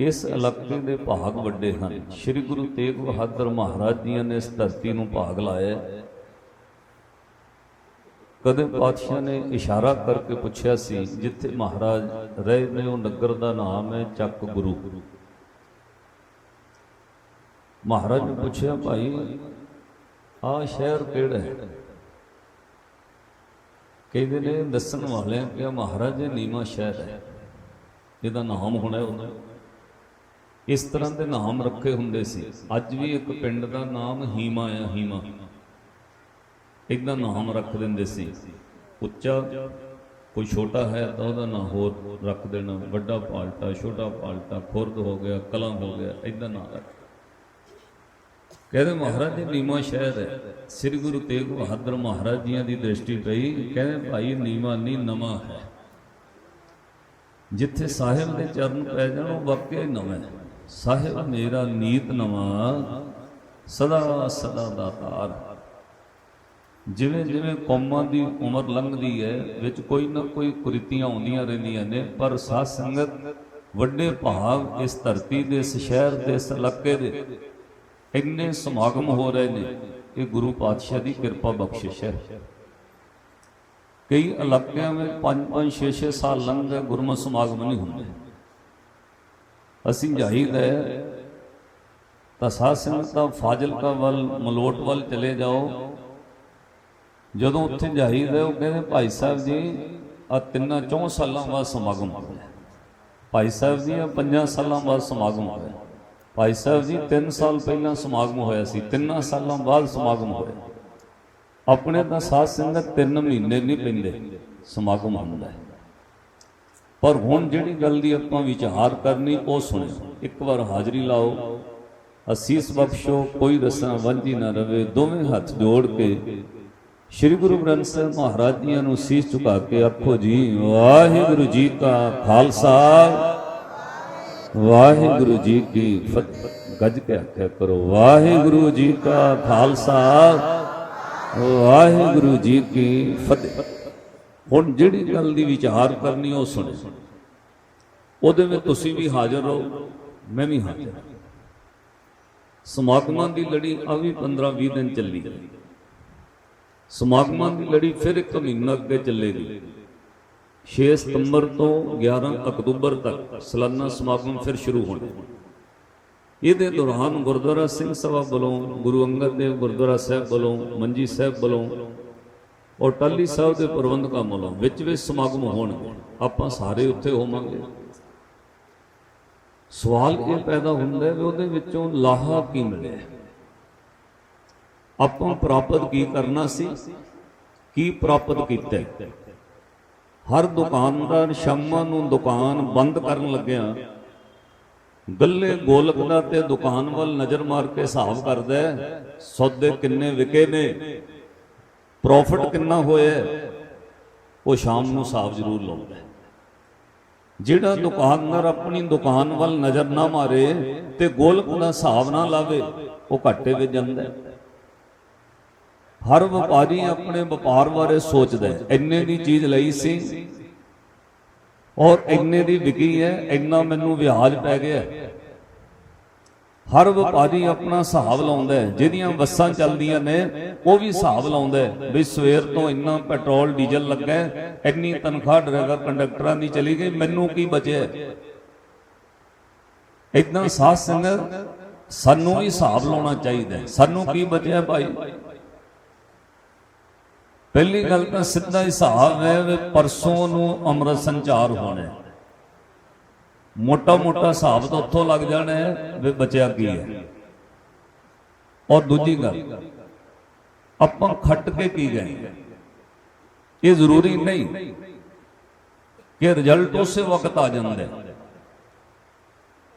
ਇਸ ਇਲਾਕੇ ਦੇ ਭਾਗ ਵੱਡੇ ਹਨ। ਸ੍ਰੀ ਗੁਰੂ ਤੇਗ ਬਹਾਦਰ ਮਹਾਰਾਜ ਜੀ ਨੇ ਇਸ ਧਰਤੀ ਨੂੰ ਭਾਗ ਲਾਇਆ ਕਦੇ ਪਾਤਸ਼ਾਹ ਨੇ ਇਸ਼ਾਰਾ ਕਰਕੇ ਪੁੱਛਿਆ ਸੀ, ਜਿੱਥੇ ਮਹਾਰਾਜ ਰਹੇ ਨੇ, ਉਹ ਨਗਰ ਦਾ ਨਾਮ ਹੈ ਚੱਕ ਗੁਰੂ। ਮਹਾਰਾਜ ਨੇ ਪੁੱਛਿਆ, ਭਾਈ, ਆਹ ਸ਼ਹਿਰ ਕਿਹੜਾ ਹੈ? ਕਹਿੰਦੇ ਨੇ, ਦੱਸਣ ਵਾਲਿਆਂ ਕਿ ਮਹਾਰਾਜ, ਇਹ ਨੀਮਾ ਸ਼ਹਿਰ ਹੈ। ਇਹਦਾ ਨਾਮ ਹੋਣਾ ਉਹਦਾ। ਇਸ ਤਰ੍ਹਾਂ ਦੇ ਨਾਮ ਰੱਖੇ ਹੁੰਦੇ ਸੀ। ਅੱਜ ਵੀ ਇੱਕ ਪਿੰਡ ਦਾ ਨਾਮ ਹੀਮਾ ਆ, ਹੀਮਾ। ਇਦਾਂ ਨਾਮ ਰੱਖ ਦਿੰਦੇ ਸੀ। ਉੱਚਾ, ਕੋਈ ਛੋਟਾ ਹੈ ਤਾਂ ਉਹਦਾ ਨਾਂ ਹੋਰ ਰੱਖ ਦੇਣਾ। ਵੱਡਾ ਪਾਲਟਾ, ਛੋਟਾ ਪਾਲਟਾ, ਖੁਰਦ ਹੋ ਗਿਆ, ਕਲਾਂ ਹੋ ਗਿਆ ਇਦਾਂ ਨਾਂ ਰੱਖ। ਕਹਿੰਦੇ ਮਹਾਰਾਜ ਜੀ ਨੀਮਾ ਸ਼ਹਿਰ ਹੈ। ਸ੍ਰੀ ਗੁਰੂ ਤੇਗ ਬਹਾਦਰ ਮਹਾਰਾਜ ਜੀਆਂ ਦੀ ਦ੍ਰਿਸ਼ਟੀ ਪਈ। ਕਹਿੰਦੇ ਭਾਈ, ਨੀਮਾ ਨਹੀਂ ਨਵਾਂ ਹੈ। ਜਿੱਥੇ ਸਾਹਿਬ ਦੇ ਚਰਨ ਪੈ ਜਾਣ, ਉਹ ਵਾਕਿਆ ਹੀ ਨਵਾਂ ਹੈ। ਸਾਹਿਬ, ਮੇਰਾ ਨੀਤ ਨਵਾਂ, ਸਦਾ ਸਦਾ ਦਾਤਾਰ ਜਿਵੇਂ ਜਿਵੇਂ ਕੌਮਾਂ ਦੀ ਉਮਰ ਲੰਘਦੀ ਹੈ, ਵਿੱਚ ਕੋਈ ਨਾ ਕੋਈ ਕੁਰੀਤੀਆਂ ਆਉਂਦੀਆਂ ਰਹਿੰਦੀਆਂ ਨੇ, ਪਰ ਸਾਧ ਸੰਗਤ ਵੱਡੇ ਭਾਵ ਇਸ ਧਰਤੀ ਦੇ, ਇਸ ਸ਼ਹਿਰ ਦੇ, ਇਸ ਇਲਾਕੇ ਦੇ ਇੰਨੇ ਸਮਾਗਮ ਹੋ ਰਹੇ ਨੇ, ਇਹ ਗੁਰੂ ਪਾਤਸ਼ਾਹ ਦੀ ਕਿਰਪਾ ਬਖਸ਼ਿਸ਼ ਹੈ। ਕਈ ਇਲਾਕਿਆਂ ਵਿੱਚ 5-5 6-6 ਸਾਲ ਲੰਘ ਗਏ ਗੁਰਮਤਿ ਸਮਾਗਮ ਨਹੀਂ ਹੁੰਦੇ। ਅਸੀਂ ਜਾਈਦਾ ਹੈ। ਤਾਂ ਸਾਧ ਸੰਗਤ ਦਾ ਫਾਜ਼ਿਲਕਾ ਵੱਲ, ਮਲੋਟ ਵੱਲ ਚਲੇ ਜਾਓ। ਜਦੋਂ ਉੱਥੇ ਜਾਈਦਾ ਉਹ ਕਹਿੰਦੇ ਭਾਈ ਸਾਹਿਬ ਜੀ ਆ ਤਿੰਨਾਂ ਚੌਂ ਸਾਲਾਂ ਬਾਅਦ ਸਮਾਗਮ ਹੋਇਆ। ਭਾਈ ਸਾਹਿਬ ਜੀ ਆ ਪੰਜਾਂ ਸਾਲਾਂ ਬਾਅਦ ਸਮਾਗਮ ਹੋਇਆ। ਭਾਈ ਸਾਹਿਬ ਜੀ 3 ਸਾਲ ਪਹਿਲਾਂ ਸਮਾਗਮ ਹੋਇਆ ਸੀ, ਤਿੰਨਾਂ ਸਾਲਾਂ ਬਾਅਦ ਸਮਾਗਮ ਹੋਇਆ। ਆਪਣੇ ਤਾਂ ਸਾਧ ਸੰਗਤ 3 ਮਹੀਨੇ ਨਹੀਂ ਪੈਂਦੇ, ਸਮਾਗਮ ਹੁੰਦਾ ਹੈ। ਪਰ ਹੁਣ ਜਿਹੜੀ ਗੱਲ ਦੀ ਆਪਾਂ ਵਿਚਾਰ ਕਰਨੀ, ਉਹ ਸੁਣਿਓ। ਇੱਕ ਵਾਰ ਹਾਜ਼ਰੀ ਲਾਓ। ਅਸੀਸ ਬਖਸ਼ੋ, ਕੋਈ ਰਸਨਾ ਵਾਂਝੀ ਨਾ ਰਵੇ। ਦੋਵੇਂ ਹੱਥ ਜੋੜ ਕੇ ਸ੍ਰੀ ਗੁਰੂ ਗ੍ਰੰਥ ਸਾਹਿਬ ਮਹਾਰਾਜ ਜੀਆਂ ਨੂੰ ਸੀਸ ਝੁਕਾ ਕੇ ਆਖੋ ਜੀ, ਵਾਹਿਗੁਰੂ ਜੀ ਕਾ ਖਾਲਸਾ। ਵਾਹਿਗੁਰੂ ਜੀ ਕੀ ਫਤਿਹ। ਗੱਜ ਕੇ ਆਖਿਆ ਕਰੋ, ਵਾਹਿਗੁਰੂ ਜੀ ਕਾ ਖਾਲਸਾ। ਵਾਹਿਗੁਰੂ ਜੀ ਕੀ ਫਤਿਹ। ਹੁਣ ਜਿਹੜੀ ਗੱਲ ਦੀ ਵਿਚਾਰ ਕਰਨੀ ਉਹ ਸੁਣੋ। ਉਹਦੇ ਵਿੱਚ ਤੁਸੀਂ ਵੀ ਹਾਜ਼ਰ ਰਹੋ, ਮੈਂ ਵੀ ਹਾਜ਼ਰ ਸਮਾਗਮਾਂ ਦੀ ਲੜੀ ਆ ਵੀ 15 20 ਦਿਨ ਚੱਲੀ ਸਮਾਗਮਾਂ ਦੀ ਲੜੀ ਫਿਰ ਇੱਕ ਮਹੀਨਾ ਅੱਗੇ ਚੱਲੇਗੀ। 6 ਸਤੰਬਰ ਤੋਂ 11 ਅਕਤੂਬਰ ਤੱਕ ਸਾਲਾਨਾ ਸਮਾਗਮ ਫਿਰ ਸ਼ੁਰੂ ਹੋਣੇ। ਇਹਦੇ ਦੌਰਾਨ ਗੁਰਦੁਆਰਾ ਸਿੰਘ ਸਭਾ ਵੱਲੋਂ, ਗੁਰੂ ਅੰਗਦ ਦੇਵ ਗੁਰਦੁਆਰਾ ਸਾਹਿਬ ਵੱਲੋਂ, ਮੰਜੀ ਸਾਹਿਬ ਵੱਲੋਂ ਔਰ ਟਾਲੀ ਸਾਹਿਬ ਦੇ ਪ੍ਰਬੰਧਕਾਂ ਵੱਲੋਂ ਵਿੱਚ ਵਿੱਚ ਸਮਾਗਮ ਹੋਣਗੇ। ਆਪਾਂ ਸਾਰੇ ਉੱਥੇ ਹੋਵਾਂਗੇ। ਸਵਾਲ ਇਹ ਪੈਦਾ ਹੁੰਦਾ ਹੈ ਵੀ ਉਹਦੇ ਵਿੱਚੋਂ ਲਾਹਾ ਕੀ ਮਿਲਿਆ? ਆਪਾਂ ਪ੍ਰਾਪਤ ਕੀ ਕਰਨਾ ਸੀ? ਕੀ ਪ੍ਰਾਪਤ ਕੀਤਾ? ਹਰ ਦੁਕਾਨਦਾਰ ਸ਼ਾਮਾਂ ਨੂੰ ਦੁਕਾਨ ਬੰਦ ਕਰਨ ਲੱਗਿਆ ਗੱਲੇ ਗੋਲਕ ਦਾ ਤੇ ਦੁਕਾਨ ਵੱਲ ਨਜ਼ਰ ਮਾਰ ਕੇ ਹਿਸਾਬ ਕਰਦਾ ਸੌਦੇ ਕਿੰਨੇ ਵਿਕੇ ਨੇ? ਪ੍ਰੋਫਿਟ ਕਿੰਨਾ ਹੋਇਆ ਉਹ ਸ਼ਾਮ ਨੂੰ ਹਿਸਾਬ ਜ਼ਰੂਰ ਲਾਉਂਦਾ ਜਿਹੜਾ ਦੁਕਾਨਦਾਰ ਆਪਣੀ ਦੁਕਾਨ ਵੱਲ ਨਜ਼ਰ ਨਾ ਮਾਰੇ ਤੇ ਗੋਲਕ ਦਾ ਹਿਸਾਬ ਨਾ ਲਾਵੇ, ਉਹ ਘਾਟੇ ਵਿੱਚ ਜਾਂਦਾ ਹਰ ਵਪਾਰੀ ਆਪਣੇ ਵਪਾਰ ਬਾਰੇ ਸੋਚਦਾ ਹੈ, ਇੰਨੇ ਦੀ ਚੀਜ਼ ਲਈ ਸੀ ਔਰ ਇੰਨੇ ਦੀ ਵਿਕੀ ਹੈ, ਇੰਨਾ ਮੈਨੂੰ ਵਿਆਜ ਪੈ ਗਿਆ ਹਰ ਵਪਾਰੀ ਆਪਣਾ ਹਿਸਾਬ ਲਾਉਂਦਾ ਜਿਹਦੀਆਂ ਬੱਸਾਂ ਚੱਲਦੀਆਂ ਨੇ, ਉਹ ਵੀ ਹਿਸਾਬ ਲਾਉਂਦਾ ਵੀ ਸਵੇਰ ਤੋਂ ਇੰਨਾ ਪੈਟਰੋਲ, ਡੀਜ਼ਲ ਲੱਗਾ ਇੰਨੀ ਤਨਖਾਹ ਡਰਾਈਵਰ ਕੰਡਕਟਰਾਂ ਦੀ ਚਲੀ ਗਈ, ਮੈਨੂੰ ਕੀ ਬਚਿਆ ਇਦਾਂ ਸਾਧ ਸੰਗਤ, ਸਾਨੂੰ ਵੀ ਹਿਸਾਬ ਲਾਉਣਾ ਚਾਹੀਦਾ ਸਾਨੂੰ ਕੀ ਬਚਿਆ ਭਾਈ? ਪਹਿਲੀ ਗੱਲ ਤਾਂ ਸਿੱਧਾ ਹਿਸਾਬ ਹੈ ਵੀ ਪਰਸੋਂ ਨੂੰ ਅੰਮ੍ਰਿਤ ਸੰਚਾਰ ਹੋਣਾ ਮੋਟਾ ਮੋਟਾ ਹਿਸਾਬ ਤਾਂ ਉੱਥੋਂ ਲੱਗ ਜਾਣਾ ਹੈ, ਵੀ ਬਚਿਆ ਕੀ ਹੈ। ਔਰ ਦੂਜੀ ਗੱਲ, ਆਪਾਂ ਖੱਟ ਕੇ ਕੀ ਗਏ ਇਹ ਜ਼ਰੂਰੀ ਨਹੀਂ ਕਿ ਰਿਜ਼ਲਟ ਉਸੇ ਵਕਤ ਆ ਜਾਂਦਾ ਹੈ।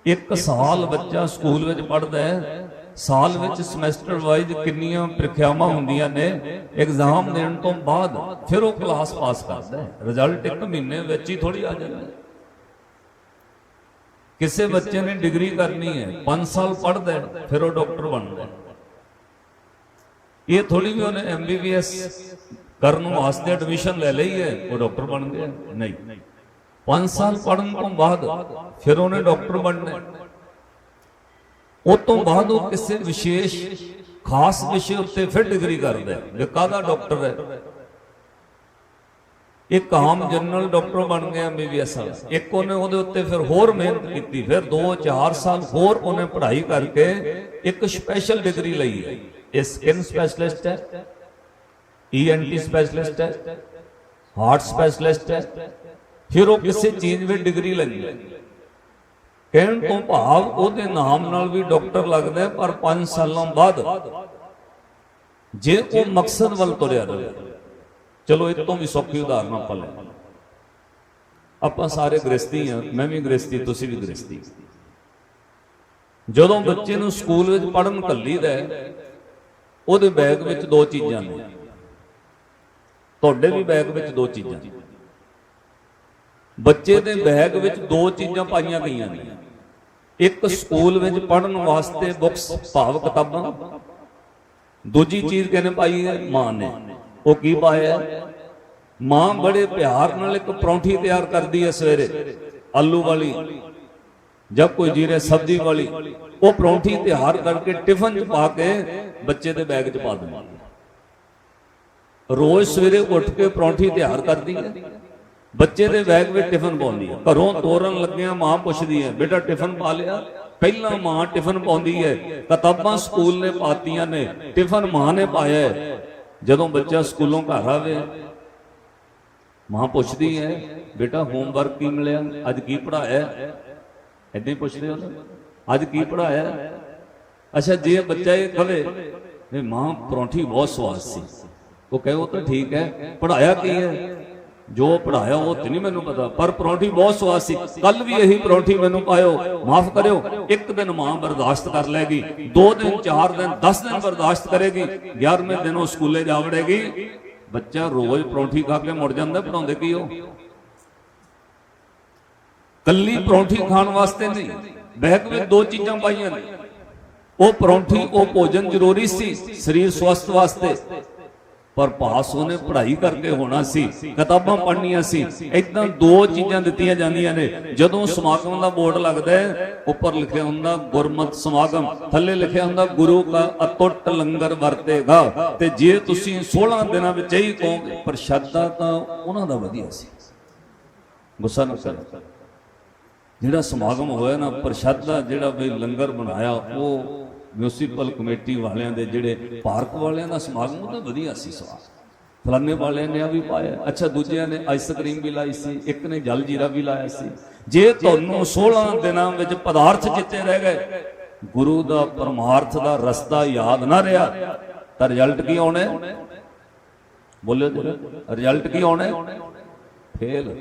ਇੱਕ ਸਾਲ ਬੱਚਾ ਸਕੂਲ ਵਿੱਚ ਪੜ੍ਹਦਾ ਹੈ, ਸਾਲ ਵਿੱਚ ਸਮੈਸਟਰ ਵਾਈਜ਼ ਕਿੰਨੀਆਂ ਪ੍ਰੀਖਿਆਵਾਂ ਹੁੰਦੀਆਂ ਨੇ ਐਗਜ਼ਾਮ ਦੇਣ ਤੋਂ ਬਾਅਦ ਫਿਰ ਉਹ ਕਲਾਸ ਪਾਸ ਕਰਦਾ ਹੈ। ਰਿਜ਼ਲਟ ਇੱਕ ਮਹੀਨੇ ਵਿੱਚ ਹੀ ਥੋੜੀ ਆ ਜਾਂਦਾ ਹੈ। ਕਿਸੇ ਬੱਚੇ ਨੇ ਡਿਗਰੀ ਕਰਨੀ ਹੈ 5 ਸਾਲ ਪੜ੍ਹਦਾ ਫਿਰ ਉਹ ਡਾਕਟਰ ਬਣਦਾ ਇਹ ਥੋੜੀ ਵੀ ਉਹਨੇ ਐਮਬੀਬੀਐਸ ਕਰਨ ਵਾਸਤੇ ਐਡਮਿਸ਼ਨ ਲੈ ਲਈ ਹੈ, ਉਹ ਡਾਕਟਰ ਬਣ ਗਿਆ। ਨਹੀਂ। 5 ਸਾਲ ਪੜਨ ਤੋਂ ਬਾਅਦ ਫਿਰ ਉਹਨੇ ਡਾਕਟਰ ਬਣਨਾ ਹੈ। ਉਹ ਤੋਂ ਬਾਅਦ ਉਹ ਕਿਸੇ ਵਿਸ਼ੇਸ਼, ਖਾਸ ਵਿਸ਼ੇ ਉੱਤੇ ਫਿਰ ਡਿਗਰੀ ਕਰਦਾ ਹੈ, ਵੀ ਕਾਹਦਾ ਡਾਕਟਰ ਹੈ? ਇੱਕ ਆਮ ਜਨਰਲ ਡਾਕਟਰ ਬਣ ਗਿਆ ਐਮਬੀਬੀਐਸ ਇੱਕ ਉਹਨੇ ਉਹਦੇ ਉੱਤੇ ਫਿਰ ਹੋਰ ਮਿਹਨਤ ਕੀਤੀ, ਫਿਰ 2-4 ਸਾਲ ਹੋਰ ਉਹਨੇ ਪੜ੍ਹਾਈ ਕਰਕੇ ਇੱਕ ਸਪੈਸ਼ਲ ਡਿਗਰੀ ਲਈ ਹੈ। ਇਹ ਸਕਿਨ ਸਪੈਸ਼ਲਿਸਟ ਹੈ ਈਐਨਟੀ ਸਪੈਸ਼ਲਿਸਟ ਹੈ ਹਾਰਟ ਸਪੈਸ਼ਲਿਸਟ ਹੈ, ਫਿਰ ਉਹ ਕਿਸੇ ਚੀਜ਼ ਵਿੱਚ ਡਿਗਰੀ ਲੈਂਦੀ ਹੈ। ਕਹਿਣ ਤੋਂ ਭਾਵ ਉਹਦੇ ਨਾਮ ਨਾਲ ਵੀ ਡਾਕਟਰ ਲੱਗਦਾ ਪਰ 5 ਸਾਲਾਂ ਬਾਅਦ ਜੇ ਉਹ ਮਕਸਦ ਵੱਲ ਤੁਰਿਆ ਰਹੇ। ਚਲੋ ਇਹ ਤੋਂ ਵੀ ਸੌਖੀ ਉਦਾਹਰਨ ਆਪਾਂ ਲੈ ਆਪਾਂ ਸਾਰੇ ਗ੍ਰਸਤੀ ਆ ਮੈਂ ਵੀ ਗ੍ਰਸਤੀ ਤੁਸੀਂ ਵੀ ਗ੍ਰਸਤੀ ਜਦੋਂ ਬੱਚੇ ਨੂੰ ਸਕੂਲ ਵਿੱਚ ਪੜ੍ਹਨ ਘੱਲੀਦਾ ਹੈ, ਉਹਦੇ ਬੈਗ ਵਿੱਚ ਦੋ ਚੀਜ਼ਾਂ ਨੇ। ਤੁਹਾਡੇ ਵੀ ਬੈਗ ਵਿੱਚ ਦੋ ਚੀਜ਼ਾਂ। ਬੱਚੇ ਦੇ ਬੈਗ ਵਿੱਚ ਦੋ ਚੀਜ਼ਾਂ ਪਾਈਆਂ ਗਈਆਂ ਨੇ। ਇੱਕ ਸਕੂਲ ਵਿੱਚ ਪੜ੍ਹਨ ਵਾਸਤੇ ਬੁੱਕਸ ਭਾਵ ਕਿਤਾਬਾਂ। ਦੂਜੀ ਚੀਜ਼ ਕਹਿੰਦੇ ਪਾਈ ਹੈ? ਮਾਂ ਨੇ। ਉਹ ਕੀ ਪਾਇਆ ਮਾਂ ਬੜੇ ਪਿਆਰ ਨਾਲ ਇੱਕ ਪਰੌਂਠੀ ਤਿਆਰ ਕਰਦੀ ਹੈ ਸਵੇਰੇ, ਆਲੂ ਵਾਲੀ ਜਾਂ ਕੋਈ ਜੀਰੇ ਸਬਜ਼ੀ ਵਾਲੀ। ਉਹ ਪਰੌਂਠੀ ਤਿਆਰ ਕਰਕੇ ਟਿਫਨ 'ਚ ਪਾ ਕੇ ਬੱਚੇ ਦੇ ਬੈਗ 'ਚ ਪਾ ਦਿੰਦੀ ਰੋਜ਼ ਸਵੇਰੇ ਉੱਠ ਕੇ ਪਰੌਂਠੀ ਤਿਆਰ ਕਰਦੀ ਹੈ। ਬੱਚੇ ਦੇ ਬੈਗ ਵਿੱਚ ਟਿਫਨ ਪਾਉਂਦੀ ਹੈ। ਘਰੋਂ ਤੋਰਨ ਲੱਗਿਆ ਮਾਂ ਪੁੱਛਦੀ ਹੈ, ਬੇਟਾ, ਟਿਫਨ ਪਾ ਲਿਆ? ਪਹਿਲਾਂ ਮਾਂ ਟਿਫਨ ਪਾਉਂਦੀ ਹੈ। ਕਿਤਾਬਾਂ ਸਕੂਲ ਨੇ ਪਾਤੀਆਂ ਨੇ, ਟਿਫਨ ਮਾਂ ਨੇ ਪਾਇਆ ਜਦੋਂ ਬੱਚਾ ਸਕੂਲੋਂ ਘਰ ਆਵੇ, ਮਾਂ ਪੁੱਛਦੀ ਹੈ, ਬੇਟਾ ਹੋਮਵਰਕ ਕੀ ਮਿਲਿਆ? ਅੱਜ ਕੀ ਪੜਾਇਆ ਐਦਾਂ ਹੀ ਪੁੱਛਦੇ ਹੋ ਅੱਜ ਕੀ ਪੜਾਇਆ ਅੱਛਾ, ਜੇ ਬੱਚਾ ਇਹ ਕਵੇ, ਵੀ ਮਾਂ, ਪਰੌਂਠੀ ਬਹੁਤ ਸਵਾਦ ਸੀ। ਉਹ ਕਹੇ, ਉਹ ਤਾਂ ਠੀਕ ਹੈ ਪੜਾਇਆ ਕੀ ਹੈ? ਜੋ ਪੜਾਇਆ ਉਹ ਤੇ ਨਹੀਂ ਮੈਨੂੰ ਪਤਾ, ਪਰ ਪਰੌਂਠੀ ਬਹੁਤ ਸਵਾਦ ਸੀ। ਕੱਲ ਵੀ ਇਹੀ ਪਰੌਂਠੀ ਮੈਨੂੰ ਪਾਇਓ, ਮਾਫ ਕਰਿਓ, ਇੱਕ ਦਿਨ ਮਾਂ ਬਰਦਾਸ਼ਤ ਕਰ ਲੈਗੀ ਦੋ ਦਿਨ, ਚਾਰ ਦਿਨ 10 ਦਿਨ ਬਰਦਾਸ਼ਤ ਕਰੇਗੀ 11ਵੇਂ ਦਿਨ ਉਹ ਸਕੂਲੇ ਜਾ ਵੜੇਗੀ। ਬੱਚਾ ਰੋਜ਼ ਪਰੌਂਠੀ ਖਾ ਕੇ ਮੁੜ ਜਾਂਦਾ ਪੜਾਉਂਦੇ ਕੀ ਉਹ ਕੱਲੀ ਪਰੌਂਠੀ ਖਾਣ ਵਾਸਤੇ ਨਹੀਂ ਬੈਗ ਵਿੱਚ ਦੋ ਚੀਜ਼ਾਂ ਪਾਈਆਂ ਨੇ। ਉਹ ਪਰੌਂਠੀ, ਉਹ ਭੋਜਨ ਜ਼ਰੂਰੀ ਸੀ, ਸਰੀਰ ਸਵਸਥ ਵਾਸਤੇ। ਪਰ ਪਾਸ ਉਹਨੇ ਪੜ੍ਹਾਈ ਕਰਕੇ ਹੋਣਾ ਸੀ, ਕਿਤਾਬਾਂ ਪੜ੍ਹਨੀਆਂ ਸੀ ਇਦਾਂ ਦੋ ਚੀਜ਼ਾਂ ਦਿੱਤੀਆਂ ਜਾਂਦੀਆਂ ਨੇ। ਜਦੋਂ ਸਮਾਗਮ ਦਾ ਬੋਰਡ ਲੱਗਦਾ ਹੈ, ਉੱਪਰ ਲਿਖਿਆ ਹੁੰਦਾ, ਗੁਰਮਤ ਸਮਾਗਮ, ਥੱਲੇ ਲਿਖਿਆ ਹੁੰਦਾ, ਗੁਰੂ ਦਾ ਅਟੁੱਟ ਲੰਗਰ ਵਰਤੇਗਾ। ਤੇ ਜੇ ਤੁਸੀਂ 16 ਦਿਨਾਂ ਵਿੱਚ ਹੀ ਕਹੋਗੇ ਪ੍ਰਸ਼ਾਦਾ ਤਾਂ ਉਹਨਾਂ ਦਾ ਵਧੀਆ ਸੀ। ਗੁੱਸਾ ਨਾ ਕਰੋ। ਜਿਹੜਾ ਸਮਾਗਮ ਹੋਇਆ ਨਾ, ਪ੍ਰਸ਼ਾਦਾ ਜਿਹੜਾ ਵੀ ਲੰਗਰ ਬਣਾਇਆ, ਉਹ ਮਿਊਨਿਸਪਲ ਕਮੇਟੀ ਵਾਲਿਆਂ ਦੇ ਜਿਹੜੇ ਪਾਰਕ ਵਾਲਿਆਂ ਦਾ ਸਮਾਗਮ, ਉਹ ਤਾਂ ਵਧੀਆ ਸੀ ਸਵਾਦ ਫਲਾਣੇ ਵਾਲਿਆਂ ਨੇ ਆ ਵੀ ਪਾਇਆ। ਅੱਛਾ, ਦੂਜਿਆਂ ਨੇ ਆਈਸਕ੍ਰੀਮ ਵੀ ਲਾਈ ਸੀ, ਇੱਕ ਨੇ ਜਲ ਜੀਰਾ ਵੀ ਲਾਇਆ ਸੀ। ਜੇ ਤੁਹਾਨੂੰ 16 ਦਿਨਾਂ ਵਿੱਚ ਪਦਾਰਥ ਜਿੱਤੇ ਰਹਿ ਗਏ, ਗੁਰੂ ਦਾ ਪਰਮਾਰਥ ਦਾ ਰਸਤਾ ਯਾਦ ਨਾ ਰਿਹਾ, ਤਾਂ ਰਿਜ਼ਲਟ ਕੀ ਆਉਣਾ? ਹੈ? ਬੋਲਿਓ ਰਿਜ਼ਲਟ ਕੀ ਆਉਣਾ? ਫੇਲ।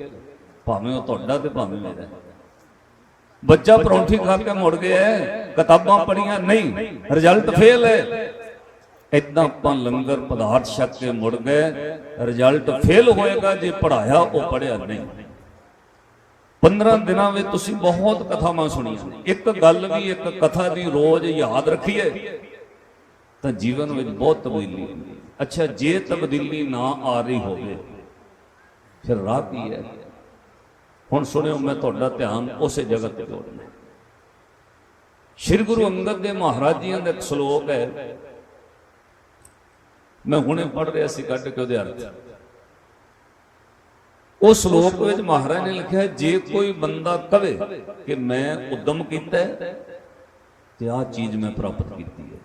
ਭਾਵੇਂ ਉਹ ਤੁਹਾਡਾ ਤੇ ਭਾਵੇਂ ਮੇਰਾ। ਬੱਚਾ ਪਰੌਂਠੀ ਖਾ ਕੇ ਮੁੜ ਗਿਆ ਹੈ, ਕਿਤਾਬਾਂ ਪੜੀਆਂ ਨਹੀਂ ਰਿਜ਼ਲਟ ਫੇਲ ਹੈ। ਇਦਾਂ ਆਪਾਂ ਲੰਗਰ ਪਦਾਰਥ ਛਕ ਕੇ ਮੁੜ ਗਏ ਰਿਜ਼ਲਟ ਫੇਲ ਹੋਏਗਾ ਜੇ ਪੜਾਇਆ ਉਹ ਪੜਿਆ ਨਹੀਂ। 15 ਦਿਨਾਂ ਵਿੱਚ ਤੁਸੀਂ ਬਹੁਤ ਕਥਾਵਾਂ ਸੁਣੀਆਂ। ਇੱਕ ਗੱਲ ਵੀ ਇੱਕ ਕਥਾ ਦੀ ਰੋਜ਼ ਯਾਦ ਰੱਖੀਏ। ਤਾਂ ਜੀਵਨ ਵਿੱਚ ਬਹੁਤ ਤਬਦੀਲੀ ਅੱਛਾ ਜੇ ਤਬਦੀਲੀ ਨਾ ਆ ਰਹੀ ਹੋਵੇ ਫਿਰ ਰਾਹ ਕੀ ਹੈ? ਹੁਣ ਸੁਣਿਓ ਮੈਂ ਤੁਹਾਡਾ ਧਿਆਨ ਉਸੇ ਜਗ੍ਹਾ ਤੇ ਜੋੜਨਾ ਸ਼੍ਰੀ ਗੁਰੂ ਅੰਗਦ ਦੇਵ ਮਹਾਰਾਜ ਜੀ ਦਾ ਇੱਕ ਸ਼ਲੋਕ ਹੈ। ਮੈਂ ਹੁਣੇ ਪੜ੍ਹ ਰਿਹਾ ਸੀ ਕੱਢ ਕੇ ਉਹਦੇ ਅਰਥ। ਉਹ ਸ਼ਲੋਕ ਵਿੱਚ ਮਹਾਰਾਜ ਨੇ ਲਿਖਿਆ ਜੇ ਕੋਈ ਬੰਦਾ ਕਵੇ ਕਿ ਮੈਂ ਉਦਮ ਕੀਤਾ ਤੇ ਆਹ ਚੀਜ਼ ਮੈਂ ਪ੍ਰਾਪਤ ਕੀਤੀ ਹੈ।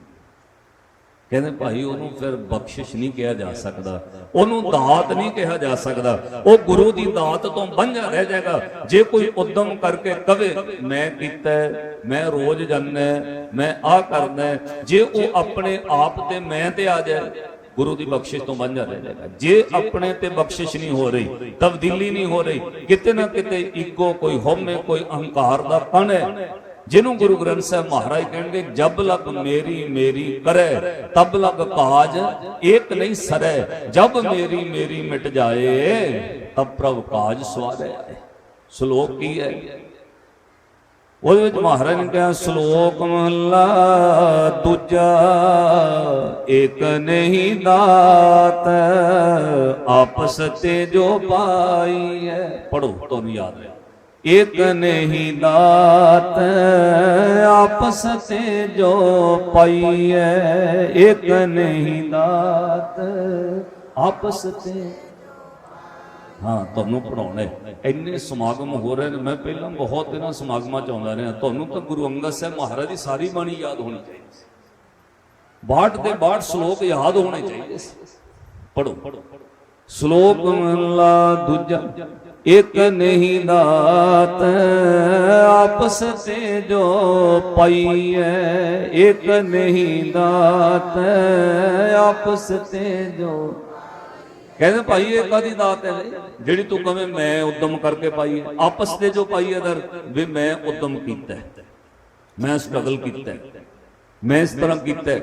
ਕਹਿੰਦੇ ਭਾਈ ਉਹਨੂੰ ਫਿਰ ਬਖਸ਼ਿਸ਼ ਨਹੀਂ ਕਿਹਾ ਜਾ ਸਕਦਾ। ਉਹਨੂੰ ਦਾਤ ਨਹੀਂ ਕਿਹਾ ਜਾ ਸਕਦਾ। ਉਹ ਗੁਰੂ ਦੀ ਦਾਤ ਤੋਂ ਵਾਂਝਾ ਰਹਿ ਜਾਏਗਾ। ਜੇ ਕੋਈ ਉਦਮ ਕਰਕੇ ਕਵੇ, ਮੈਂ ਕੀਤਾ ਮੈਂ ਰੋਜ਼ ਜਾਂਦਾ ਮੈਂ ਆਹ ਕਰਦਾ ਜੇ ਉਹ ਆਪਣੇ ਆਪ ਤੇ ਮੈਂ ਤੇ ਆ ਜਾਏ, ਗੁਰੂ ਦੀ ਬਖਸ਼ਿਸ਼ ਤੋਂ ਵਾਂਝਾ ਰਹਿ ਜਾਏਗਾ। ਜੇ ਆਪਣੇ ਤੇ ਬਖਸ਼ਿਸ਼ ਨਹੀਂ ਹੋ ਰਹੀ, ਤਬਦੀਲੀ ਨਹੀਂ ਹੋ ਰਹੀ, ਕਿਤੇ ਨਾ ਕਿਤੇ ਈਗੋ ਕੋਈ ਹਉਮੈ, ਕੋਈ ਅਹੰਕਾਰ ਦਾ ਕਣ ਹੈ। ਜਿਹਨੂੰ ਗੁਰੂ ਗ੍ਰੰਥ ਸਾਹਿਬ ਮਹਾਰਾਜ ਕਹਿਣਗੇ, ਜਬ ਲਗ ਮੇਰੀ ਮੇਰੀ ਕਰੈ, ਤਬ ਲਗ ਕਾਜ, ਏਕ ਨਹੀਂ ਸਰੈ, ਜਬ ਮੇਰੀ ਮੇਰੀ ਮਿਟ ਜਾਏ, ਤਬ ਪ੍ਰਭ ਕਾਜ ਸਵਾਰੇ। ਸ਼ਲੋਕ ਕੀ ਹੈ? ਉਹਦੇ ਵਿੱਚ ਮਹਾਰਾਜ ਨੇ ਕਿਹਾ, ਸ਼ਲੋਕ ਮਹਲਾ ਦੂਜਾ ਇੱਕ ਨਹੀਂ ਦਾਤ, ਆਪਸ ਤੇ ਜੋ ਪਾਈ ਹੈ। ਪੜੋ ਤੁਹਾਨੂੰ ਯਾਦ ਰਹੇ ਇੱਕ ਨਹੀਂ ਦਾਤ ਆਪਸ ਤੇ ਜੋ ਪਾਈ ਹੈ ਨਹੀਂ ਦਾਤ ਆਪਸ ਤੇ। ਹਾਂ, ਤੁਹਾਨੂੰ ਪੜਾਉਣਾ ਇੰਨੇ ਸਮਾਗਮ ਹੋ ਰਹੇ ਨੇ, ਮੈਂ ਪਹਿਲਾਂ ਬਹੁਤ ਦਿਨਾਂ ਸਮਾਗਮਾਂ ਚ ਆਉਂਦਾ ਰਿਹਾ। ਤੁਹਾਨੂੰ ਤਾਂ ਗੁਰੂ ਅੰਗਦ ਸਾਹਿਬ ਮਹਾਰਾਜ ਦੀ ਸਾਰੀ ਬਾਣੀ ਯਾਦ ਹੋਣੀ ਚਾਹੀਦੀ ਸੀ। ਬਾਟ ਦੇ ਬਾਟ ਸ਼ਲੋਕ ਯਾਦ ਹੋਣੇ ਚਾਹੀਦੇ ਸੀ। ਪੜੋ ਸ਼ਲੋਕ ਮਹਲਾ ਦੂਜਾ। ਇੱਕ ਨਹੀਂ ਦਾਤ ਆਪਸ ਤੇ ਜੋ ਪਾਈਐ ਇੱਕ ਨਹੀਂ ਦਾਤ ਆਪਸ ਤੇ ਜੋ ਕਹਿੰਦੇ ਭਾਈ ਇਹ ਕਾਦੀ ਦਾਤ ਹੈ ਜਿਹੜੀ ਤੂੰ ਕਵੇਂ ਮੈਂ ਉਦਮ ਕਰਕੇ ਪਾਈ ਹੈ ਆਪਸ ਤੇ ਜੋ ਪਾਈ ਹੈ ਦਰ, ਵੀ ਮੈਂ ਉਦਮ ਕੀਤਾ ਮੈਂ ਸਟਰਗਲ ਕੀਤਾ ਮੈਂ ਇਸ ਤਰ੍ਹਾਂ ਕੀਤਾ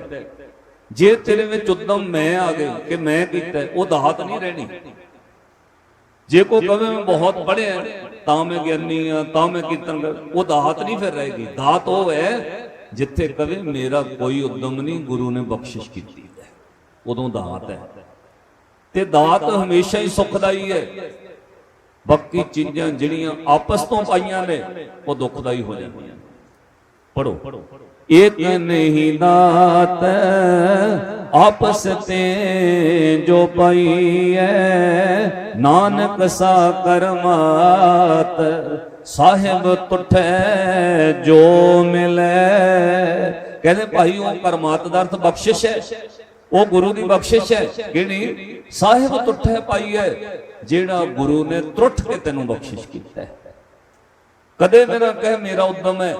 ਜੇ ਤੇਰੇ ਵਿੱਚ ਉਦਮ ਮੈਂ ਆ ਗਈ ਕਿ ਮੈਂ ਕੀਤਾ ਉਹ ਦਾਤ ਨਹੀਂ ਰਹਿਣੀ। ਜੇ ਕੋ ਕਵੇ ਮੈਂ ਬਹੁਤ ਪੜ੍ਹਿਆ ਤਾਂ ਮੈਂ ਗਿਆਨੀ ਆ ਤਾਂ ਮੈਂ ਕੀਰਤਨ ਕਰ ਉਹ ਦਾਤ ਨਹੀਂ ਫਿਰ ਰਹੇਗੀ। ਦਾਤ ਉਹ ਹੈ ਜਿੱਥੇ ਕਵੇ ਮੇਰਾ ਕੋਈ ਉਦਮ ਨਹੀਂ, ਗੁਰੂ ਨੇ ਬਖਸ਼ਿਸ਼ ਕੀਤੀ ਹੈ। ਉਦੋਂ ਦਾਤ ਹੈ। ਤੇ ਦਾਤ ਹਮੇਸ਼ਾ ਹੀ ਸੁਖਦਾਈ ਹੈ। ਬਾਕੀ ਚੀਜ਼ਾਂ ਜਿਹੜੀਆਂ ਆਪਸ ਤੋਂ ਪਾਈਆਂ ਨੇ, ਉਹ ਦੁਖਦਾਈ ਹੋ ਜਾਂਦੀਆਂ ਪੜੋ ਇੱਕ ਨਹੀਂ ਦਾਤ ਆਪਸ ਤੇ ਜੋ ਪਾਈ ਨਾਨਕ ਸਾ ਕਰਮਾਤ ਸਾਹਿਬ ਤੁਠੈ ਜੋ ਮਿਲੈ। ਕਹਿੰਦੇ ਭਾਈ ਉਹ ਕਰਮਾਤ ਦਾ ਅਰਥ ਬਖਸ਼ਿਸ਼ ਹੈ। ਉਹ ਗੁਰੂ ਦੀ ਬਖਸ਼ਿਸ਼ ਹੈ। ਕਿਹੜੀ ਸਾਹਿਬ ਤੁਠੇ ਪਾਈ ਹੈ ਜਿਹੜਾ ਗੁਰੂ ਨੇ ਤਰੁੱਠ ਕੇ ਤੈਨੂੰ ਬਖਸ਼ਿਸ਼ ਕੀਤਾ ਕਦੇ ਮੇਰਾ ਕਹਿ, ਮੇਰਾ ਉਦਮ ਹੈ।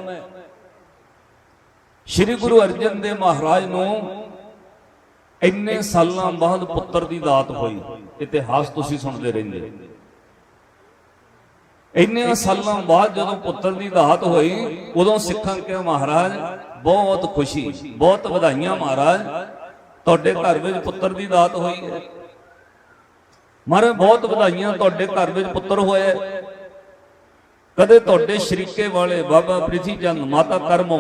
ਸ੍ਰੀ ਗੁਰੂ ਅਰਜਨ ਦੇਵ ਮਹਾਰਾਜ ਨੂੰ ਇੰਨੇ ਸਾਲਾਂ ਬਾਅਦ ਪੁੱਤਰ ਦੀ ਦਾਤ ਹੋਈ, ਇਤਿਹਾਸ ਤੁਸੀਂ ਸੁਣਦੇ ਰਹਿੰਦੇ। ਇੰਨੇ ਸਾਲਾਂ ਬਾਅਦ ਜਦੋਂ ਪੁੱਤਰ ਦੀ ਦਾਤ ਹੋਈ, ਉਦੋਂ ਸਿੱਖਾਂ ਕਿਹਾ, ਮਹਾਰਾਜ, ਬਹੁਤ ਖੁਸ਼ੀ, ਬਹੁਤ ਵਧਾਈਆਂ ਮਹਾਰਾਜ, ਤੁਹਾਡੇ ਘਰ ਵਿੱਚ ਪੁੱਤਰ ਦੀ ਦਾਤ ਹੋਈ ਹੈ। ਮਹਾਰਾਜ ਬਹੁਤ ਵਧਾਈਆਂ ਤੁਹਾਡੇ ਘਰ ਵਿੱਚ ਪੁੱਤਰ ਹੋਇਆ ਕਦੇ ਤੁਹਾਡੇ ਸ਼ਰੀਕੇ ਵਾਲੇ ਬਾਬਾ ਪ੍ਰਿਥੀ ਚੰਦ ਮਾਤਾ ਕਰਮੋ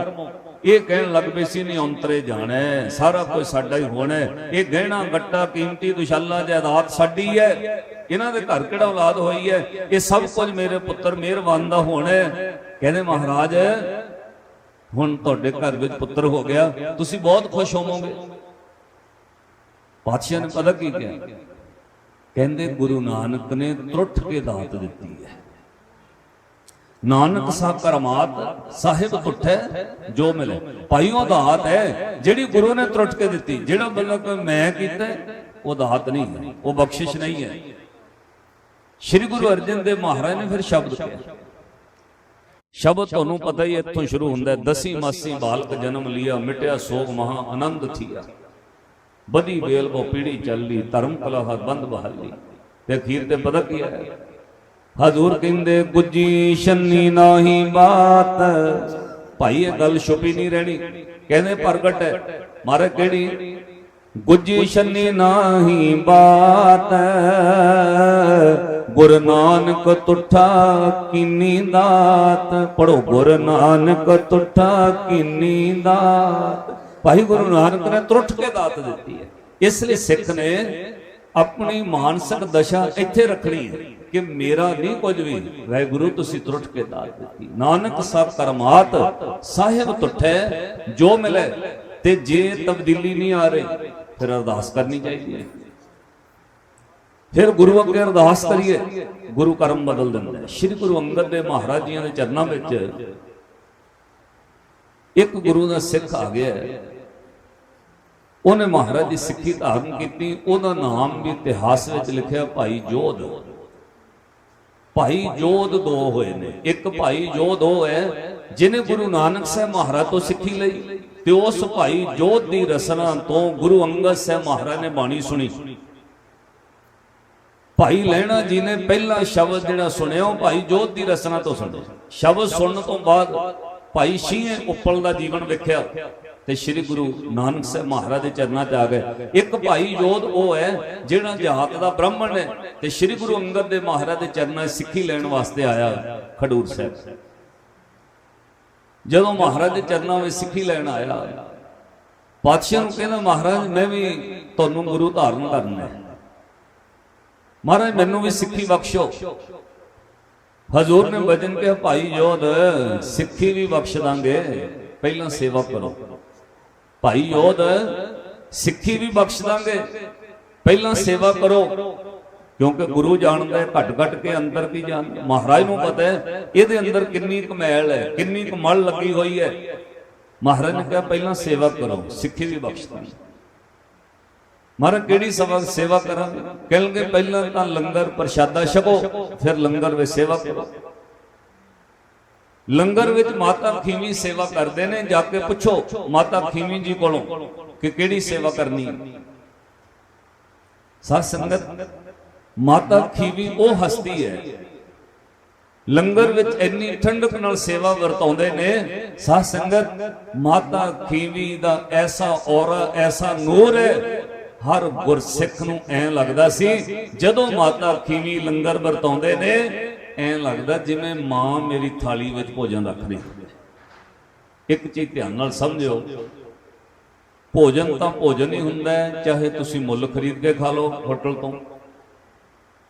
ਇਹ ਕਹਿਣ ਲੱਗ ਪਏ ਸੀ ਨਹੀਂ ਅੰਤਰੇ ਜਾਣਾ ਸਾਰਾ ਕੁਝ ਸਾਡਾ ਹੀ ਹੋਣਾ ਇਹ ਗਹਿਣਾ ਗੱਟਾ ਕੀਮਤੀ ਦੁਸ਼ਾਲਾ ਜਾਇਦਾਦ ਸਾਡੀ ਹੈ। ਇਹਨਾਂ ਦੇ ਘਰ ਕਿਹੜਾ ਔਲਾਦ ਹੋਈ ਹੈ? ਇਹ ਸਭ ਕੁਝ ਮੇਰੇ ਪੁੱਤਰ ਮਿਹਰਬਾਨ ਦਾ ਹੋਣਾ ਹੈ। ਕਹਿੰਦੇ, ਮਹਾਰਾਜ, ਹੁਣ ਤੁਹਾਡੇ ਘਰ ਵਿੱਚ ਪੁੱਤਰ ਹੋ ਗਿਆ। ਤੁਸੀਂ ਬਹੁਤ ਖੁਸ਼ ਹੋਵੋਗੇ। ਪਾਤਸ਼ਾਹ ਨੇ ਪਤਾ ਕੀ ਕਿਹਾ? ਕਹਿੰਦੇ, ਗੁਰੂ ਨਾਨਕ ਨੇ ਤਰੁੱਠ ਕੇ ਦਾਤ ਦਿੱਤੀ ਹੈ। ਨਾਨਕ ਸਾ ਕਰਮਾਤ ਸਾਹਿਬ ਤੁਠੈ ਜੋ ਮਿਲੇ। ਭਾਈਓ ਦਾਤ ਹੈ, ਜਿਹੜੀ ਗੁਰੂ ਨੇ ਤਰੁੱਟ ਕੇ ਦਿੱਤੀ। ਜਿਹੜਾ ਬੰਦਾ ਮੈਂ ਕੀਤਾ, ਉਹ ਦਾਤ ਨਹੀਂ ਹੈ, ਉਹ ਬਖਸ਼ਿਸ਼ ਨਹੀਂ ਹੈ। ਸ੍ਰੀ ਗੁਰੂ ਅਰਜਨ ਦੇਵ ਮਹਾਰਾਜ ਨੇ ਫਿਰ ਸ਼ਬਦ ਕਿਹਾ। ਸ਼ਬਦ ਤੁਹਾਨੂੰ ਪਤਾ ਹੀ ਇੱਥੋਂ ਸ਼ੁਰੂ ਹੁੰਦਾ ਦਸੀ ਮਾਸੀ ਬਾਲਕ ਜਨਮ ਲਿਆ, ਮਿਟਿਆ ਸੋਗ ਮਹਾ ਆਨੰਦ ਥੀਆ। ਬਦੀ ਬੇਲ ਕੋ ਪੀੜੀ ਚੱਲੀ, ਧਰਮ ਕਲਾ ਬੰਦ ਬਹਾਲੀ। ਤੇ ਅਖੀਰ ਤੇ ਪਤਾ ਕੀ ਹੈ ਹਜ਼ੂਰ ਕਹਿੰਦੇ, ਗੁੱਜੀ ਛੰਨੀ ਨਾਹੀ ਬਾਤ। ਭਾਈ, ਇਹ ਗੱਲ ਛੁਪੀ ਨਹੀਂ ਰਹਿਣੀ। ਕਹਿੰਦੇ, ਪ੍ਰਗਟ ਹੈ। ਮਾਰੇ ਕਿਹੜੀ? ਗੁੱਜੀ ਛੰਨੀ ਨਾਹੀ ਬਾਤ। ਗੁਰ ਨਾਨਕ ਤੁਠਾ ਕੀਨੀ ਦਾਤ। ਪੜੋ ਗੁਰ ਨਾਨਕ ਤੁਠਾ ਕੀਨੀ ਦਾਤ। ਭਾਈ, ਗੁਰੂ ਨਾਨਕ ਨੇ ਤਰੁੱਠ ਕੇ ਦਾਤ ਦਿੱਤੀ ਹੈ। ਇਸ ਲਈ ਸਿੱਖ ਨੇ ਆਪਣੀ ਮਾਨਸਿਕ ਦਸ਼ਾ ਇੱਥੇ ਰੱਖਣੀ ਹੈ ਕਿ ਮੇਰਾ ਨਹੀਂ ਕੁਝ ਵੀ ਵਾਹਿਗੁਰੂ ਤੁਸੀਂ ਤਰੁੱਠ ਕੇ ਦਾਤ ਦਿੱਤੀ। ਨਾਨਕ ਸਭ ਕਰਮਾਤ ਸਾਹਿਬ ਤੁਠੈ, ਜੋ ਮਿਲੇ ਤੇ ਜੇ ਤਬਦੀਲੀ ਨਹੀਂ ਆ ਰਹੀ, ਫਿਰ ਅਰਦਾਸ ਕਰਨੀ ਚਾਹੀਦੀ ਹੈ। ਫਿਰ ਗੁਰੂ ਅੱਗੇ ਅਰਦਾਸ ਕਰੀਏ, ਗੁਰੂ ਕਰਮ ਬਦਲ ਦਿੰਦਾ ਸ੍ਰੀ ਗੁਰੂ ਅੰਗਦ ਦੇਵ ਮਹਾਰਾਜ ਜੀਆਂ ਦੇ ਚਰਨਾਂ ਵਿੱਚ ਇੱਕ ਗੁਰੂ ਦਾ ਸਿੱਖ ਆ ਗਿਆ ਉਹਨੇ ਮਹਾਰਾਜ ਦੀ ਸਿੱਖੀ ਧਾਰਨ ਕੀਤੀ, ਉਹਦਾ ਨਾਮ ਵੀ ਇਤਿਹਾਸ ਵਿੱਚ ਲਿਖਿਆ ਭਾਈ ਜੋਧ। ਭਾਈ ਜੋਧ ਦੋ ਹੋਏ ਨੇ। ਇੱਕ ਭਾਈ ਜੋਧ ਉਹ ਹੈ ਜਿਨੇ ਗੁਰੂ ਨਾਨਕ ਸਾਹਿਬ ਮਹਾਰਾਜ ਤੋਂ ਸਿੱਖੀ ਲਈ ਤੇ ਉਸ ਭਾਈ ਜੋਧ ਦੀ ਰਸਨਾ ਤੋਂ ਗੁਰੂ ਅੰਗਦ ਸਾਹਿਬ ਮਹਾਰਾਜ ਨੇ ਬਾਣੀ ਸੁਣੀ। ਭਾਈ ਲੈਣਾ ਜੀ ਨੇ ਪਹਿਲਾ ਸ਼ਬਦ ਜਿਹੜਾ ਸੁਣਿਆ, ਉਹ ਭਾਈ ਜੋਧ ਦੀ ਰਸਨਾ ਤੋਂ ਸੁਣਿਆ। ਸ਼ਬਦ ਸੁਣਨ ਤੋਂ ਬਾਅਦ ਭਾਈ ਸ਼ੀਏ ਉੱਪਲ ਦਾ ਜੀਵਨ ਵੇਖਿਆ। ਤੇ ਸ੍ਰੀ ਗੁਰੂ ਨਾਨਕ ਸਾਹਿਬ ਮਹਾਰਾਜ ਦੇ ਚਰਨਾਂ 'ਚ ਆ ਗਏ। ਇੱਕ ਭਾਈ ਯੋਧ ਉਹ ਹੈ, ਜਿਹੜਾ ਜਹਾਤ ਦਾ ਬ੍ਰਾਹਮਣ ਹੈ ਤੇ ਸ੍ਰੀ ਗੁਰੂ ਅੰਗਦ ਦੇ ਮਹਾਰਾਜ ਦੇ ਚਰਨਾਂ 'ਚ ਸਿੱਖੀ ਲੈਣ ਵਾਸਤੇ ਆਇਆ ਖਡੂਰ ਸਾਹਿਬ। ਜਦੋਂ ਮਹਾਰਾਜ ਦੇ ਚਰਨਾਂ ਵਿੱਚ ਸਿੱਖੀ ਲੈਣ ਆਇਆ, ਪਾਤਸ਼ਾਹ ਨੂੰ ਕਹਿੰਦਾ, ਮਹਾਰਾਜ, ਮੈਂ ਵੀ ਤੁਹਾਨੂੰ ਗੁਰੂ ਧਾਰਨ ਕਰਨਾ ਮਹਾਰਾਜ, ਮੈਨੂੰ ਵੀ ਸਿੱਖੀ ਬਖਸ਼ੋ। ਹਜ਼ੂਰ ਨੇ ਬਚਨ ਕਿਹਾ, ਭਾਈ ਯੋਧ, ਸਿੱਖੀ ਵੀ ਬਖਸ਼ ਦਾਂਗੇ, ਪਹਿਲਾਂ ਸੇਵਾ ਕਰੋ। ਭਾਈ ਯੋਧ ਸਿੱਖੀ ਵੀ ਬਖਸ਼ ਦਾਂਗੇ। ਪਹਿਲਾਂ ਸੇਵਾ ਕਰੋ। ਕਿਉਂਕਿ ਗੁਰੂ ਜਾਣਦਾ ਹੈ ਘਟ ਘਟ ਕੇ ਅੰਦਰ ਕੀ ਜਾਣ। ਮਹਾਰਾਜ ਨੂੰ ਪਤਾ ਹੈ ਇਹਦੇ ਅੰਦਰ ਕਿੰਨੀ ਕਮੈਲ ਹੈ ਕਿੰਨੀ ਕਮਲ ਲੱਗੀ ਹੋਈ ਹੈ। ਮਹਾਰਾਜ ਨੇ ਕਿਹਾ ਪਹਿਲਾਂ ਸੇਵਾ ਕਰੋ ਸਿੱਖੀ ਵੀ ਬਖਸ਼ ਦਾਂਗੇ। ਮਹਾਰਾਜ ਕਿਹੜੀ ਸੇਵਾ ਸੇਵਾ ਕਰਾਂਗੇ? ਕਹਿਣਗੇ ਪਹਿਲਾਂ ਤਾਂ ਲੰਗਰ ਪ੍ਰਸ਼ਾਦਾ ਛਕੋ ਫਿਰ ਲੰਗਰ ਵਿੱਚ ਸੇਵਾ ਕਰੋ। ਲੰਗਰ ਵਿੱਚ ਮਾਤਾ ਖੀਵੀ ਸੇਵਾ ਕਰਦੇ ਨੇ, ਜਾ ਕੇ ਪੁੱਛੋ ਮਾਤਾ ਖੀਵੀ ਜੀ ਕੋਲੋਂ ਕਿ ਕਿਹੜੀ ਸੇਵਾ ਕਰਨੀ ਹੈ। ਸਾਧ ਸੰਗਤ, ਮਾਤਾ ਖੀਵੀ ਉਹ ਹਸਤੀ ਹੈ। ਲੰਗਰ ਵਿੱਚ ਇੰਨੀ ਠੰਡਕ ਨਾਲ ਸੇਵਾ ਵਰਤਾਉਂਦੇ ਨੇ, ਸਾਧ ਸੰਗਤ, ਮਾਤਾ ਖੀਵੀ ਦਾ ਐਸਾ ਔਰਾ, ਐਸਾ ਨੂਰ ਹੈ, ਹਰ ਗੁਰਸਿੱਖ ਨੂੰ ਐਂ ਲੱਗਦਾ ਸੀ, ਜਦੋਂ ਮਾਤਾ ਖੀਵੀ ਲੰਗਰ ਵਰਤਾਉਂਦੇ ਨੇ ਐਂ ਲੱਗਦਾ ਜਿਵੇਂ ਮਾਂ ਮੇਰੀ ਥਾਲੀ ਵਿੱਚ ਭੋਜਨ ਰੱਖਦੀ। ਇੱਕ ਚੀਜ਼ ਧਿਆਨ ਨਾਲ ਸਮਝਿਓ। ਭੋਜਨ ਤਾਂ ਭੋਜਨ ਹੀ ਹੁੰਦਾ ਹੈ, ਚਾਹੇ ਤੁਸੀਂ ਮੁੱਲ ਖਰੀਦ ਕੇ ਖਾ ਲਓ ਹੋਟਲ ਤੋਂ।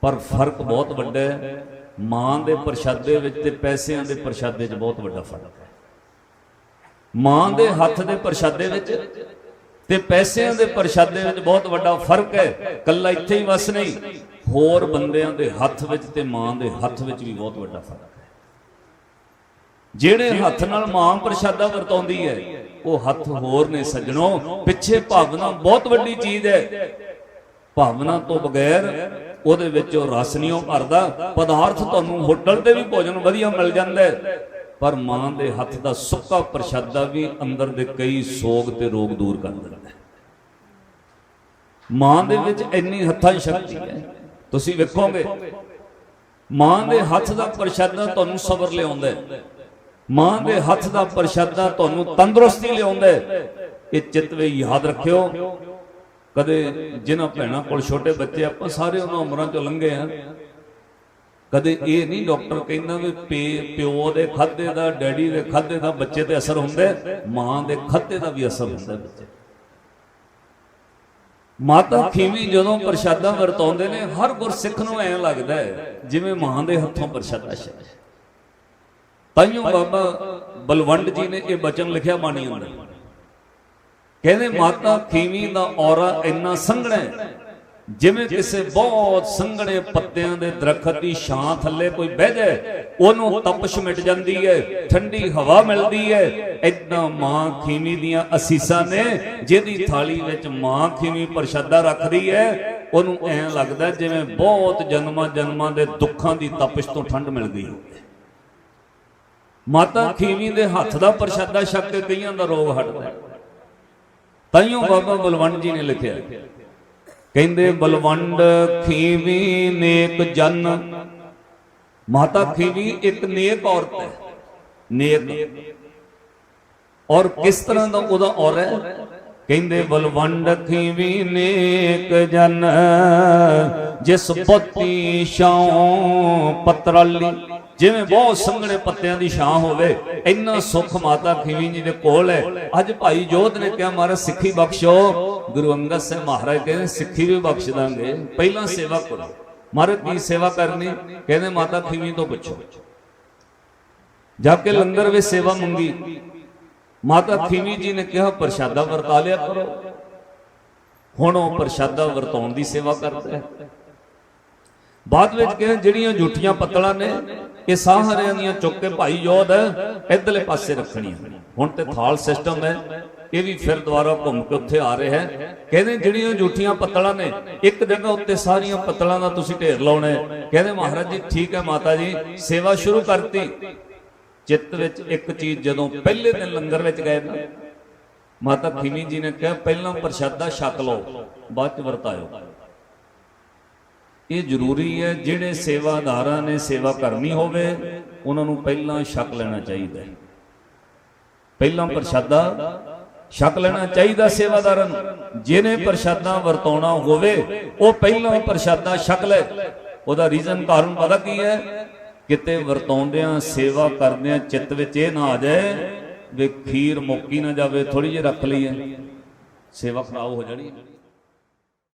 ਪਰ ਫ਼ਰਕ ਬਹੁਤ ਵੱਡਾ ਹੈ। ਮਾਂ ਦੇ ਪ੍ਰਸ਼ਾਦੇ ਵਿੱਚ ਤੇ ਪੈਸਿਆਂ ਦੇ ਪ੍ਰਸ਼ਾਦੇ 'ਚ ਬਹੁਤ ਵੱਡਾ ਫ਼ਰਕ ਹੈ। ਮਾਂ ਦੇ ਹੱਥ ਦੇ ਪ੍ਰਸ਼ਾਦੇ ਵਿੱਚ ਤੇ ਪੈਸਿਆਂ ਦੇ ਪ੍ਰਸ਼ਾਦੇ ਵਿੱਚ ਬਹੁਤ ਵੱਡਾ ਫ਼ਰਕ ਹੈ। ਕੱਲਾ ਇੱਥੇ ਹੀ ਵਸ ਨਹੀਂ। ਹੋਰ ਬੰਦਿਆਂ ਦੇ ਹੱਥ ਵਿੱਚ ਤੇ ਮਾਂ ਦੇ ਹੱਥ ਵਿੱਚ ਵੀ ਬਹੁਤ ਵੱਡਾ ਫ਼ਰਕ ਹੈ। ਜਿਹੜੇ ਹੱਥ ਨਾਲ ਮਾਂ ਪ੍ਰਸ਼ਾਦਾ ਵਰਤਾਉਂਦੀ ਹੈ ਉਹ ਹੱਥ ਹੋਰ ਨੇ ਸੱਜਣੋ ਪਿੱਛੇ ਭਾਵਨਾ ਬਹੁਤ ਵੱਡੀ ਚੀਜ਼ ਹੈ। ਭਾਵਨਾ ਤੋਂ ਬਗੈਰ ਉਹਦੇ ਵਿੱਚ ਉਹ ਰਸ ਨਹੀਂ ਉਹ ਭਰਦਾ ਪਦਾਰਥ ਤੁਹਾਨੂੰ ਹੋਟਲ ਤੇ ਵੀ ਭੋਜਨ ਵਧੀਆ ਮਿਲ ਜਾਂਦਾ ਹੈ। ਪਰ ਮਾਂ ਦੇ ਹੱਥ ਦਾ ਸੁੱਕਾ ਪ੍ਰਸ਼ਾਦਾ ਵੀ ਅੰਦਰ ਦੇ ਕਈ ਸੋਗ ਤੇ ਰੋਗ ਦੂਰ ਕਰ ਦਿੰਦਾ ਹੈ। ਮਾਂ ਦੇ ਵਿੱਚ ਇੰਨੀ ਹੱਥਾਂ ਦੀ ਸ਼ਕਤੀ ਹੈ। ਤੁਸੀਂ ਵੇਖੋਗੇ, ਮਾਂ ਦੇ ਹੱਥ ਦਾ ਪ੍ਰਸ਼ਾਦਾ ਤੁਹਾਨੂੰ ਸਬਰ ਲਿਆਉਂਦਾ ਹੈ। ਮਾਂ ਦੇ ਹੱਥ ਦਾ ਪ੍ਰਸ਼ਾਦਾ ਤੁਹਾਨੂੰ ਤੰਦਰੁਸਤੀ ਲਿਆਉਂਦਾ ਹੈ। ਇਹ ਚਿੱਤ ਵਿੱਚ ਯਾਦ ਰੱਖਿਓ, ਕਦੇ ਜਿਨ੍ਹਾਂ ਭੈਣਾਂ ਕੋਲ ਛੋਟੇ ਬੱਚੇ ਆਪਾਂ ਸਾਰੇ ਉਹਨਾਂ ਉਮਰਾਂ ਚੋਂ ਲੰਘੇ ਆ, ਕਦੇ ਇਹ ਨਹੀਂ ਡਾਕਟਰ ਕਹਿੰਦਾ ਵੀ ਪੇ- ਪਿਓ ਦੇ ਖਾਦੇ ਦਾ, ਡੈਡੀ ਦੇ ਖਾਦੇ ਦਾ ਬੱਚੇ ਤੇ ਅਸਰ ਹੁੰਦਾ ਮਾਂ ਦੇ ਖਾਦੇ ਦਾ ਵੀ ਅਸਰ ਹੁੰਦਾ ਬੱਚੇ ਮਾਤਾ ਖੀਵੀ ਜਦੋਂ ਪ੍ਰਸ਼ਾਦਾ ਵਰਤਾਉਂਦੇ ਨੇ ਹਰ ਗੁਰਸਿੱਖ ਨੂੰ ਐਂ ਲੱਗਦਾ ਹੈ ਜਿਵੇਂ ਮਾਂ ਦੇ ਹੱਥੋਂ ਪ੍ਰਸ਼ਾਦਾ ਛਕਿਆ। ਤਾਈਓ ਬਾਬਾ ਬਲਵੰਡ ਜੀ ਨੇ ਇਹ ਬਚਨ ਲਿਖਿਆ ਬਾਣੀ ਅੰਦਰ। ਕਹਿੰਦੇ ਮਾਤਾ ਖੀਵੀ ਦਾ ਔਰਾ ਇੰਨਾ ਸੰਘਣਾ ਹੈ। ਜਿਵੇਂ ਕਿਸੇ ਬਹੁਤ ਸੰਘਣੇ ਪੱਤਿਆਂ ਦੇ ਦਰਖਤ ਦੀ ਛਾਂ ਥੱਲੇ ਕੋਈ ਬਹਿ ਜਾਏ, ਉਹਨੂੰ ਤਪਸ਼ ਮਿਟ ਜਾਂਦੀ ਹੈ ਠੰਡੀ ਹਵਾ ਮਿਲਦੀ ਹੈ ਇਦਾਂ ਮਾਂ ਖੀਵੀ ਦੀਆਂ ਅਸੀਸਾਂ ਨੇ, ਜਿਹਦੀ ਥਾਲੀ ਵਿੱਚ ਮਾਂ ਖੀਵੀ ਪ੍ਰਸ਼ਾਦਾ ਰੱਖਦੀ ਹੈ ਉਹਨੂੰ ਐਂ ਲੱਗਦਾ ਜਿਵੇਂ ਬਹੁਤ ਜਨਮਾਂ ਜਨਮਾਂ ਦੇ ਦੁੱਖਾਂ ਦੀ ਤਪਸ਼ ਤੋਂ ਠੰਡ ਮਿਲ ਗਈ ਹੋਵੇ। ਮਾਤਾ ਖੀਵੀ ਦੇ ਹੱਥ ਦਾ ਪ੍ਰਸ਼ਾਦਾ ਛਕ ਕੇ ਕਈਆਂ ਦਾ ਰੋਗ ਹਟਦਾ। ਤਾਈਓ ਬਾਬਾ ਬਲਵੰਡ ਜੀ ਨੇ ਲਿਖਿਆ ਕਹਿੰਦੇ ਬਲਵੰਡ ਖੀਵੀ ਨੇਕ ਜਨ, ਮਾਤਾ ਖੀਵੀ ਇੱਕ ਨੇਕ ਔਰਤ ਹੈ, ਨੇਕ। ਔਰ ਕਿਸ ਤਰ੍ਹਾਂ ਦਾ ਉਹਦਾ ਔਰ ਹੈ? ਕਹਿੰਦੇ ਬਲਵੰਡ ਖੀਵੀ ਨੇਕ ਜਨ, ਜਿਸ ਪਤੀ ਛਾਂ ਪਤਰਾਲੀ। ਜਿਵੇਂ ਬਹੁਤ ਸੰਘਣੇ ਪੱਤਿਆਂ ਦੀ ਛਾਂ ਹੋਵੇ, ਇੰਨਾ ਸੁੱਖ ਮਾਤਾ ਖੀਵੀ ਜੀ ਦੇ ਕੋਲ ਹੈ। ਅੱਜ ਭਾਈ ਜੋਧ ਨੇ ਕਿਹਾ, ਮਹਾਰਾਜ, ਸਿੱਖੀ ਬਖਸ਼ੋ। ਗੁਰੂ ਅੰਗਦ ਸਾਹਿਬ ਮਹਾਰਾਜ ਕਹਿੰਦੇ, ਸਿੱਖੀ ਵੀ ਬਖਸ਼ ਦਾਂਗੇ। ਪਹਿਲਾਂ ਸੇਵਾ ਕਰੋ। ਮਹਾਰਾਜ, ਕੀ ਸੇਵਾ ਕਰਨੀ? ਕਹਿੰਦੇ, ਮਾਤਾ ਖੀਵੀ ਤੋਂ ਪੁੱਛੋ। ਜਾ ਕੇ ਲੰਗਰ ਵਿੱਚ ਸੇਵਾ ਮੰਗੀ। ਮਾਤਾ ਖੀਵੀ ਜੀ ਨੇ ਕਿਹਾ, ਪ੍ਰਸ਼ਾਦਾ ਵਰਤਾ ਲਿਆ ਕਰੋ। ਹੁਣ ਉਹ ਪ੍ਰਸ਼ਾਦਾ ਵਰਤਾਉਣ ਦੀ ਸੇਵਾ ਕਰਦਾ ਹੈ। ਬਾਅਦ ਵਿੱਚ ਕਿਹਾ ਜਿਹੜੀਆਂ ਝੂਠੀਆਂ ਪੱਤਲਾਂ ਨੇ, ਇਹ ਸਾਹਰਿਆਂ ਦੀਆਂ ਚੁੱਕ ਕੇ ਭਾਈ ਯੋਧ ਇਧਰਲੇ ਪਾਸੇ ਰੱਖਣੀਆਂ। ਹੁਣ ਤੇ ਥਾਲ ਸਿਸਟਮ ਹੈ, ਇਹ ਵੀ ਫਿਰ ਦੁਬਾਰਾ ਘੁੰਮ ਕੇ ਉੱਥੇ ਆ ਰਿਹਾ ਹੈ। ਕਹਿੰਦੇ ਜਿਹੜੀਆਂ ਝੂਠੀਆਂ ਪੱਤਲਾਂ ਨੇ, ਇੱਕ ਜਗ੍ਹਾ ਉੱਤੇ ਸਾਰੀਆਂ ਪੱਤਲਾਂ ਦਾ ਤੁਸੀਂ ਢੇਰ ਲਾਉਣਾ ਹੈ। ਕਹਿੰਦੇ ਮਹਾਰਾਜ ਜੀ, ਠੀਕ ਹੈ ਮਾਤਾ ਜੀ, ਸੇਵਾ ਸ਼ੁਰੂ ਕਰਤੀ। ਚਿੱਤ ਵਿੱਚ ਇੱਕ ਚੀਜ਼ ਜਦੋਂ ਪਹਿਲੇ ਦਿਨ ਲੰਗਰ ਵਿੱਚ ਗਏ ਨਾ, ਮਾਤਾ ਖੀਮੀ ਜੀ ਨੇ ਕਿਹਾ, ਪਹਿਲਾਂ ਪ੍ਰਸ਼ਾਦਾ ਛਕ ਲਓ, ਬਾਅਦ ਚ ਵਰਤਾਇਓ। ਇਹ ਜ਼ਰੂਰੀ ਹੈ, ਜਿਹੜੇ ਸੇਵਾਦਾਰਾਂ ਨੇ ਸੇਵਾ ਕਰਨੀ ਹੋਵੇ, ਉਹਨਾਂ ਨੂੰ ਪਹਿਲਾਂ ਛਕ ਲੈਣਾ ਚਾਹੀਦਾ ਹੈ। ਪਹਿਲਾਂ ਪ੍ਰਸ਼ਾਦਾ ਛਕ ਲੈਣਾ ਚਾਹੀਦਾ ਸੇਵਾਦਾਰਾਂ ਨੂੰ। ਜਿਹਨੇ ਪ੍ਰਸ਼ਾਦਾ ਵਰਤਾਉਣਾ ਹੋਵੇ, ਉਹ ਪਹਿਲਾਂ ਪ੍ਰਸ਼ਾਦਾ ਛਕ ਲੈ। ਉਹਦਾ ਰੀਜ਼ਨ ਕਾਰਨ ਪਤਾ ਕੀ ਹੈ? ਕਿਤੇ ਵਰਤਾਉਂਦਿਆਂ, ਸੇਵਾ ਕਰਦਿਆਂ ਚਿੱਤ ਵਿੱਚ ਇਹ ਨਾ ਆ ਜਾਏ ਵੀ ਖੀਰ ਮੁੱਕੀ ਨਾ ਜਾਵੇ ਥੋੜੀ ਜਿਹੀ ਰੱਖ ਲਈਏ। ਸੇਵਾ ਖਰਾਬ ਹੋ ਜਾਣੀ